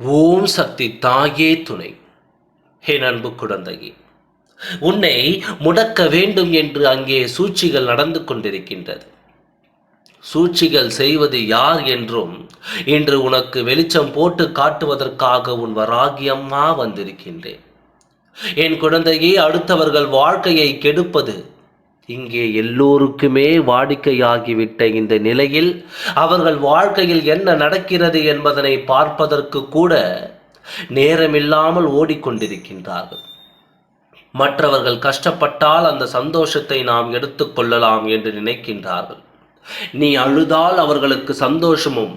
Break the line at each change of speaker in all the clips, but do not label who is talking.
ஓம் சக்தி தாயே துணை. ஹே அன்பு குழந்தையே உன்னை முடக்க வேண்டும் என்று அங்கே சூழ்ச்சிகள் நடந்து கொண்டிருக்கின்றது. சூழ்ச்சிகள் செய்வது யார் என்றும் இன்று உனக்கு வெளிச்சம் போட்டு காட்டுவதற்காக உன் வராகியம்மா வந்திருக்கின்றேன். என் குழந்தையே அடுத்தவர்கள் வாழ்க்கையை கெடுப்பது இங்கே எல்லோருக்குமே வாடிக்கையாகிவிட்ட இந்த நிலையில் அவர்கள் வாழ்க்கையில் என்ன நடக்கிறது என்பதனை பார்ப்பதற்கு கூட நேரமில்லாமல் ஓடிக்கொண்டிருக்கின்றார்கள். மற்றவர்கள் கஷ்டப்பட்டால் அந்த சந்தோஷத்தை நாம் எடுத்துக்கொள்ளலாம் என்று நினைக்கின்றார்கள். நீ அழுதால் அவர்களுக்கு சந்தோஷமும்.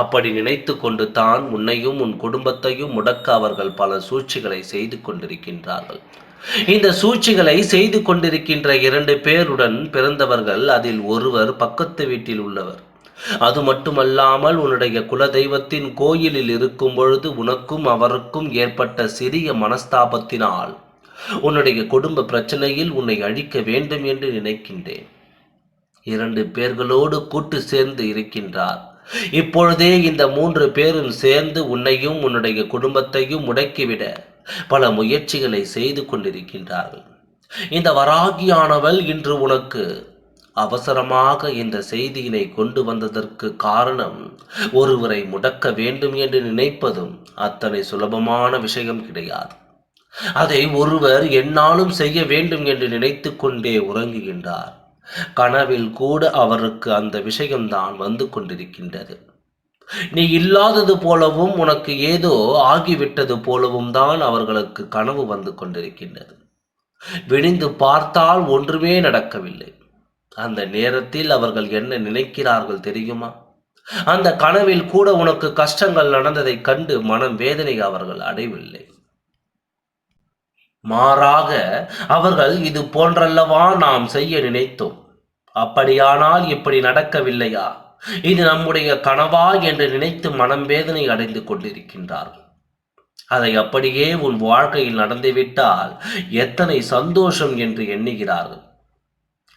அப்படி நினைத்து கொண்டு தான் உன்னையும் உன் குடும்பத்தையும் முடக்க அவர்கள் பல சூழ்ச்சிகளை செய்து கொண்டிருக்கின்றார்கள். இந்த சூழ்ச்சிகளை செய்து கொண்டிருக்கின்ற இரண்டு பேருடன் பிறந்தவர்கள் அதில் ஒருவர் பக்கத்து வீட்டில் உள்ளவர். அது மட்டுமல்லாமல் உன்னுடைய குலதெய்வத்தின் கோயிலில் இருக்கும் பொழுது உனக்கும் அவருக்கும் ஏற்பட்ட சிறிய மனஸ்தாபத்தினால் உன்னுடைய குடும்ப பிரச்சனையில் உன்னை அழிக்க வேண்டும் என்று நினைக்கின்றேன். இரண்டு பேர்களோடு கூட்டு சேர்ந்து இருக்கின்றார். இப்பொழுதே இந்த மூன்று பேரும் சேர்ந்து உன்னையும் உன்னுடைய குடும்பத்தையும் முடக்கிவிட பல முயற்சிகளை செய்து கொண்டிருக்கின்றார்கள். இந்த வராகியானவள் இன்று உனக்கு அவசரமாக இந்த செய்தியினை கொண்டு வந்ததற்கு காரணம் ஒருவரை முடக்க வேண்டும் என்று நினைப்பதும் அத்தனை சுலபமான விஷயம் கிடையாது. அதை ஒருவர் என்னாலும் செய்ய வேண்டும் என்று நினைத்து கொண்டே உறங்குகின்றார். கனவில் கூட அவருக்கு அந்த விஷயம்தான் வந்து கொண்டிருக்கின்றது. நீ இல்லாதது போலவும் உனக்கு ஏதோ ஆகிவிட்டது போலவும் தான் அவர்களுக்கு கனவு வந்து கொண்டிருக்கின்றது. விழிந்து பார்த்தால் ஒன்றுமே நடக்கவில்லை. அந்த நேரத்தில் அவர்கள் என்ன நினைக்கிறார்கள் தெரியுமா? அந்த கனவில் கூட உனக்கு கஷ்டங்கள் நடந்ததைக் கண்டு மனம் வேதனை அவர்கள் அடையவில்லை. மாறாக அவர்கள் இது போன்றல்லவா நாம் செய்ய நினைத்தோம். அப்படியானால் இப்படி நடக்கவில்லையா? இது நம்முடைய கனவா என்று நினைத்து மனம் வேதனை அடைந்து கொண்டிருக்கின்றார்கள். அதை அப்படியே உன் வாழ்க்கையில் நடந்துவிட்டால் எத்தனை சந்தோஷம் என்று எண்ணுகிறார்கள்.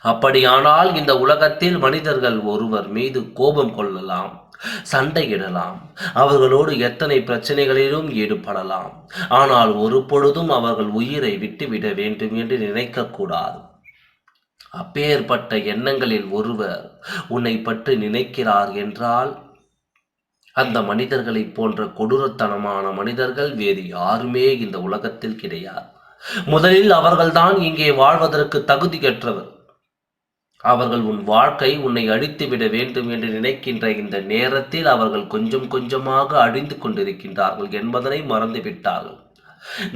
அப்படியானால் இந்த உலகத்தில் மனிதர்கள் ஒருவர் மீது கோபம் கொள்ளலாம் சண்டையிடலாம் அவர்களோடு எத்தனை பிரச்சனைகளிலும் ஈடுபடலாம். ஆனால் ஒரு பொழுதும் அவர்கள் உயிரை விட்டுவிட வேண்டும் என்று நினைக்கக்கூடாது. அப்பேற்பட்ட எண்ணங்களில் ஒருவர் உன்னை பற்றி நினைக்கிறார் என்றால் அந்த மனிதர்களைப் போன்ற கொடூரத்தனமான மனிதர்கள் வேறு யாருமே இந்த உலகத்தில் கிடையாது. முதலில் அவர்கள்தான் இங்கே வாழ்வதற்கு தகுதியற்றவர் அவர்கள் உன் வாழ்க்கை உன்னை அழித்து விட வேண்டும் என்று நினைக்கின்ற இந்த நேரத்தில் அவர்கள் கொஞ்சம் கொஞ்சமாக அழிந்து கொண்டிருக்கின்றார்கள் என்பதனை மறந்துவிட்டார்கள்.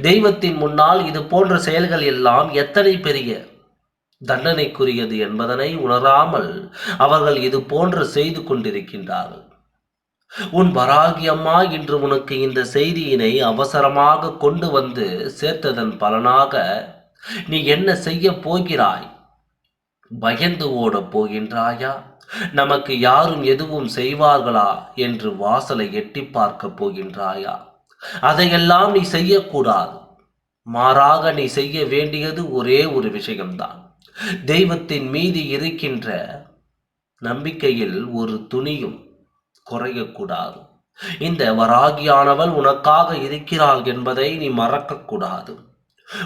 தெய்வத்தின் முன்னால் இது போன்ற செயல்கள் எல்லாம் எத்தனை பெரிய தண்டனைக்குரியது என்பதனை உணராமல் அவர்கள் இது போன்று செய்து கொண்டிருக்கின்றார்கள். உன் வராகி அம்மா இன்று உனக்கு இந்த செய்தியினை அவசரமாக கொண்டு வந்து சேர்த்ததன் பலனாக நீ என்ன செய்ய போகிறாய்? பயந்து ஓடப் போகின்றாயா? நமக்கு யாரும் எதுவும் செய்வார்களா? என்று வாசலை எட்டி பார்க்கப் போகின்றாயா? அதையெல்லாம் நீ செய்யக்கூடாது. மாறாக நீ செய்ய வேண்டியது ஒரே ஒரு விஷயம்தான். தெய்வத்தின் மீது இருக்கின்ற நம்பிக்கையில் ஒரு துணியும் குறையக்கூடாது. இந்த வராகியானவள் உனக்காக இருக்கிறாள் என்பதை நீ மறக்கக்கூடாது.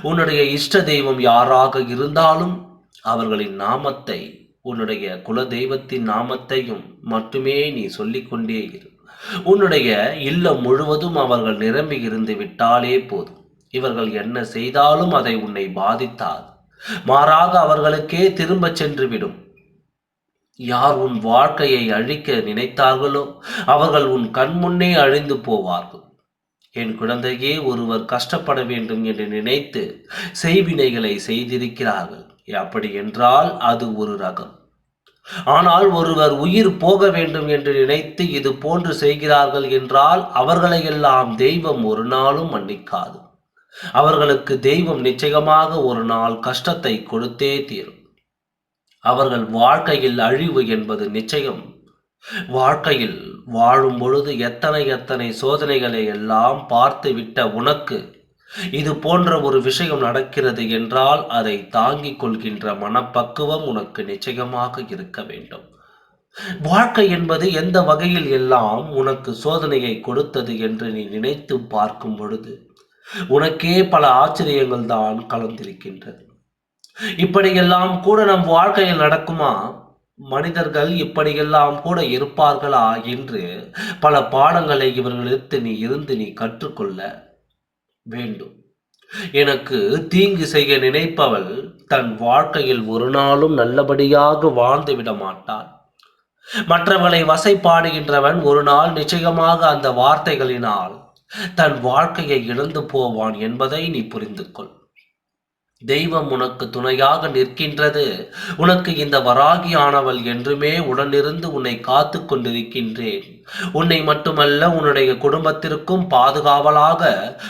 உன்னுடைய இஷ்ட தெய்வம் யாராக இருந்தாலும் அவர்களின் நாமத்தை உன்னுடைய குல தெய்வத்தின் நாமத்தையும் மட்டுமே நீ சொல்லிக்கொண்டே இரு. உன்னுடைய இல்லம் முழுவதும் அவர்கள் நிரம்பி இருந்து விட்டாலே போதும். இவர்கள் என்ன செய்தாலும் அதை உன்னை பாதித்தாது. மாறாக அவர்களுக்கே திரும்ப சென்று விடும் யார் உன் வாழ்க்கையை அழிக்க நினைத்தார்களோ அவர்கள் உன் கண்முன்னே அழிந்து போவார்கள். என் குழந்தையே ஒருவர் கஷ்டப்பட வேண்டும் என்று நினைத்து செய்வினைகளை செய்திருக்கிறார்கள். அப்படி என்றால் அது ஒரு ரகம். ஆனால் ஒருவர் உயிர் போக வேண்டும் என்று நினைத்து இது போன்று செய்கிறார்கள் என்றால் அவர்களையெல்லாம் தெய்வம் ஒரு நாளும் மன்னிக்காது. அவர்களுக்கு தெய்வம் நிச்சயமாக ஒரு நாள் கஷ்டத்தை கொடுத்தே தீரும். அவர்கள் வாழ்க்கையில் அழிவு என்பது நிச்சயம். வாழ்க்கையில் வாழும் பொழுது எத்தனை எத்தனை சோதனைகளை எல்லாம் பார்த்து விட்ட உனக்கு இது போன்ற ஒரு விஷயம் நடக்கிறது என்றால் அதை தாங்கிக் கொள்கின்ற மனப்பக்குவம் உனக்கு நிச்சயமாக இருக்க வேண்டும். வாழ்க்கை என்பது எந்த வகையில் எல்லாம் உனக்கு சோதனையை கொடுத்தது என்று நீ நினைத்து பார்க்கும் பொழுது உனக்கே பல ஆச்சரியங்கள் தான் கலந்திருக்கின்றது. இப்படியெல்லாம் கூட நம் வாழ்க்கையில் நடக்குமா? மனிதர்கள் இப்படியெல்லாம் கூட இருப்பார்களா என்று பல பாடங்களை இவர்களிடத்து நீ இருந்து நீ கற்றுக்கொள்ள வேண்டும். எனக்கு தீங்கு செய்ய நினைப்பவள் தன் வாழ்க்கையில் ஒரு நாளும் நல்லபடியாக வாழ்ந்து விட மாட்டாள். மற்றவர்களை வசைப்பாடுகின்றவன் ஒரு நாள் நிச்சயமாக அந்த வார்த்தைகளினால் தன் வாழ்க்கையை இழந்து போவான் என்பதை நீ புரிந்து கொள் தெய்வம் உனக்கு துணையாக நிற்கின்றது. உனக்கு இந்த வராகியானவள் என்றுமே உடனிருந்து உன்னை காத்து கொண்டிருக்கின்றேன். உன்னை மட்டுமல்ல உன்னுடைய குடும்பத்திற்கும் பாதுகாவலாக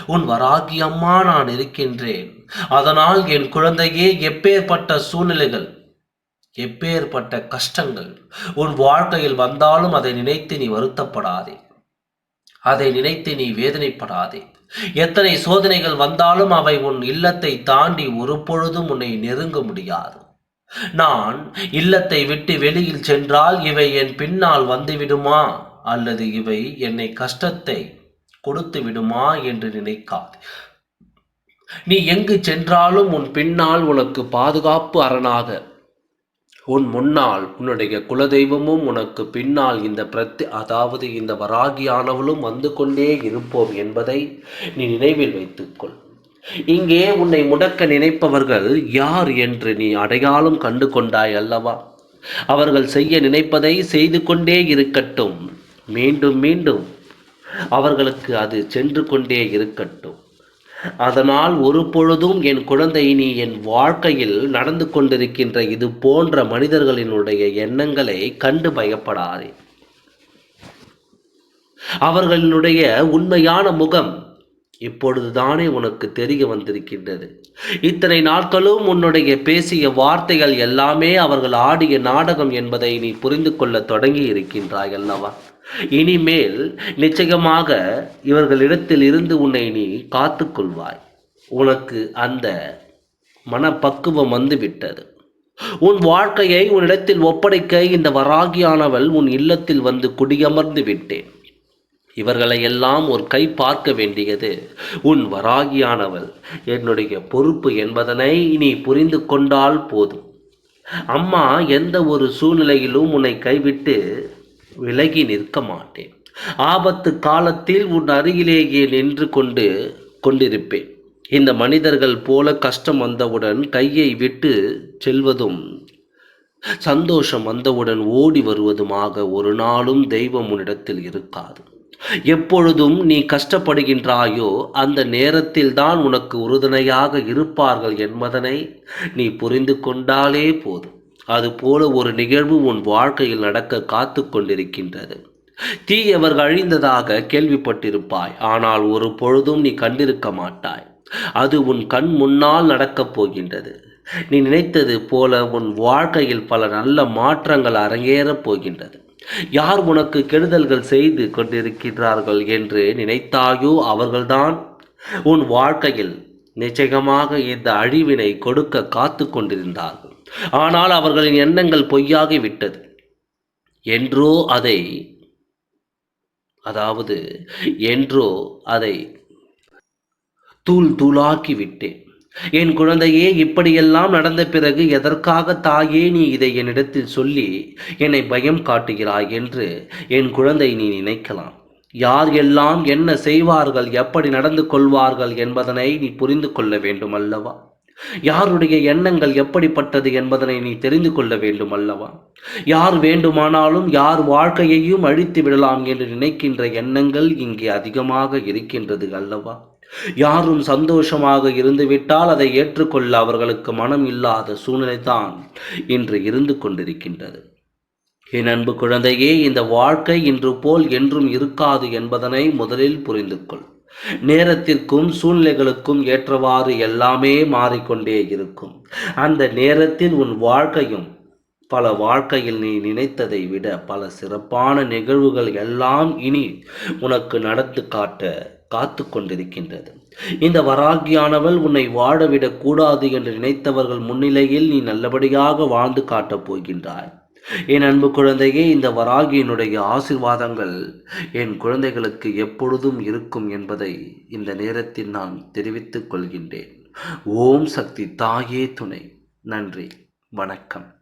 உன் வராகி அம்மா நான் இருக்கின்றேன். அதனால் என் குழந்தையே எப்பேற்பட்ட சூழ்நிலைகள் எப்பேற்பட்ட கஷ்டங்கள் உன் வாழ்க்கையில் வந்தாலும் அதை நினைத்து நீ வருத்தப்படாதே. அதை நினைத்து நீ வேதனைப்படாதே. எத்தனை சோதனைகள் வந்தாலும் அவை உன் இல்லத்தை தாண்டி ஒரு பொழுதும் உன்னை நெருங்க முடியாது. நான் இல்லத்தை விட்டு வெளியில் சென்றால் இவை என் பின்னால் வந்துவிடுமா அல்லது இவை என்னை கஷ்டத்தை கொடுத்து விடுமா என்று நினைக்காது. நீ எங்கு சென்றாலும் உன் பின்னால் உனக்கு பாதுகாப்பு அரணாக உன் முன்னால் உன்னுடைய குலதெய்வமும் உனக்கு பின்னால் இந்த பிரத்தி அதாவது இந்த வராகியானவளும் வந்து கொண்டே இருப்போம் என்பதை நீ நினைவில் வைத்துக்கொள். இங்கே உன்னை முடக்க நினைப்பவர்கள் யார் என்று நீ அடையாளம் கண்டு கொண்டாய் அல்லவா? அவர்கள் செய்ய நினைப்பதை செய்து கொண்டே இருக்கட்டும். மீண்டும் மீண்டும் அவர்களுக்கு அது சென்று கொண்டே இருக்கட்டும். அதனால் ஒரு பொழுதும் என் குழந்தை நீ என் வாழ்க்கையில் நடந்து கொண்டிருக்கின்ற இது போன்ற மனிதர்களினுடைய எண்ணங்களை கண்டு பயப்படாதே. அவர்களினுடைய உண்மையான முகம் இப்பொழுதுதானே உனக்கு தெரிய வந்திருக்கின்றது. இத்தனை நாட்களும் உன்னுடைய பேசிய வார்த்தைகள் எல்லாமே அவர்கள் ஆடிய நாடகம் என்பதை நீ புரிந்து கொள்ள தொடங்கி இருக்கின்றாய் அல்லவா இனிமேல் நிச்சயமாக இவர்களிடத்தில் இருந்து உன்னை நீ காத்துக்கொள்வாய். உனக்கு அந்த மனப்பக்குவம் வந்துவிட்டது. உன் வாழ்க்கையை உன்னிடத்தில் ஒப்படைக்க இந்த வராகியானவள் உன் இல்லத்தில் வந்து குடியமர்ந்து விட்டேன். இவர்களை எல்லாம் ஒரு கை பார்க்க வேண்டியது உன் வராகியானவள். என்னுடைய பொறுப்பு என்பதனை நீ புரிந்து கொண்டால் போதும். அம்மா எந்த ஒரு சூழ்நிலையிலும் உன்னை கைவிட்டு விலகி நிற்க மாட்டேன். ஆபத்து காலத்தில் உன் அருகிலேயே நின்று கொண்டு கொண்டிருப்பேன். இந்த மனிதர்கள் போல கஷ்டம் வந்தவுடன் கையை விட்டு செல்வதும் சந்தோஷம் வந்தவுடன் ஓடி வருவதுமாக ஒரு நாளும் தெய்வம் உன்னிடத்தில் இருக்காது. எப்பொழுதும் நீ கஷ்டப்படுகின்றாயோ அந்த நேரத்தில் தான் உனக்கு உறுதுணையாக இருப்பார்கள் என்பதனை நீ புரிந்து கொண்டாலே போதும். அதுபோல ஒரு நிகழ்வு உன் வாழ்க்கையில் நடக்க காத்து கொண்டிருக்கின்றது. தீயவர்கள் அழிந்ததாக கேள்விப்பட்டிருப்பாய் ஆனால் ஒரு பொழுதும் நீ கண்டிருக்க மாட்டாய். அது உன் கண் முன்னால் நடக்கப் போகின்றது. நீ நினைத்தது போல உன் வாழ்க்கையில் பல நல்ல மாற்றங்கள் அரங்கேறப் போகின்றது. யார் உனக்கு கெடுதல்கள் செய்து கொண்டிருக்கிறார்கள் என்று நினைத்தாயோ அவர்கள்தான். உன் வாழ்க்கையில் நிச்சயமாக இந்த அழிவினை கொடுக்க காத்து கொண்டிருந்தார் ஆனால் அவர்களின் எண்ணங்கள் பொய்யாகி விட்டது என்றோ அதை அதாவது என்றோ அதை தூள் தூளாக்கி விட்டேன் என் குழந்தையே இப்படியெல்லாம் நடந்த பிறகு எதற்காக தாயே நீ இதை என்னிடத்தில் சொல்லி என்னை பயம் காட்டுகிறாய் என்று என் குழந்தை நீ நினைக்கலாம். யார் எல்லாம் என்ன செய்வார்கள் எப்படி நடந்து கொள்வார்கள் என்பதனை நீ புரிந்து கொள்ள வேண்டும் அல்லவா? யாருடைய எண்ணங்கள் எப்படிப்பட்டது என்பதனை நீ தெரிந்து கொள்ள வேண்டும் அல்லவா? யார் வேண்டுமானாலும் யார் வாழ்க்கையையும் அழித்து விடலாம் என்று நினைக்கின்ற எண்ணங்கள் இங்கே அதிகமாக இருக்கின்றது அல்லவா? யாரும் சந்தோஷமாக இருந்துவிட்டால் அதை ஏற்றுக்கொள்ள அவர்களுக்கு மனம் இல்லாத சூழ்நிலை தான் இன்று இருந்து கொண்டிருக்கின்றது. என் அன்பு குழந்தையே இந்த வாழ்க்கை இன்று போல் என்றும் இருக்காது என்பதனை முதலில் புரிந்து கொள் நேரத்திற்கும் சூழ்நிலைகளுக்கும் ஏற்றவாறு எல்லாமே மாறிக்கொண்டே இருக்கும். அந்த நேரத்தில் உன் வாழ்க்கையும் பல வாழ்க்கையில் நீ நினைத்ததை விட பல சிறப்பான நிகழ்வுகள் எல்லாம் இனி உனக்கு நடந்து காட்ட காத்து கொண்டிருக்கின்றது. இந்த வராகியானவள் உன்னை வாழவிடக் கூடாது என்று நினைத்தவர்கள் முன்னிலையில் நீ நல்லபடியாக வாழ்ந்து காட்டப் போகின்றாய். என் அன்பு குழந்தையே இந்த வராகியினுடைய ஆசிர்வாதங்கள் என் குழந்தைகளுக்கு எப்பொழுதும் இருக்கும் என்பதை இந்த நேரத்தில் நான் தெரிவித்துக் கொள்கின்றேன். ஓம் சக்தி தாயே துணை. நன்றி. வணக்கம்.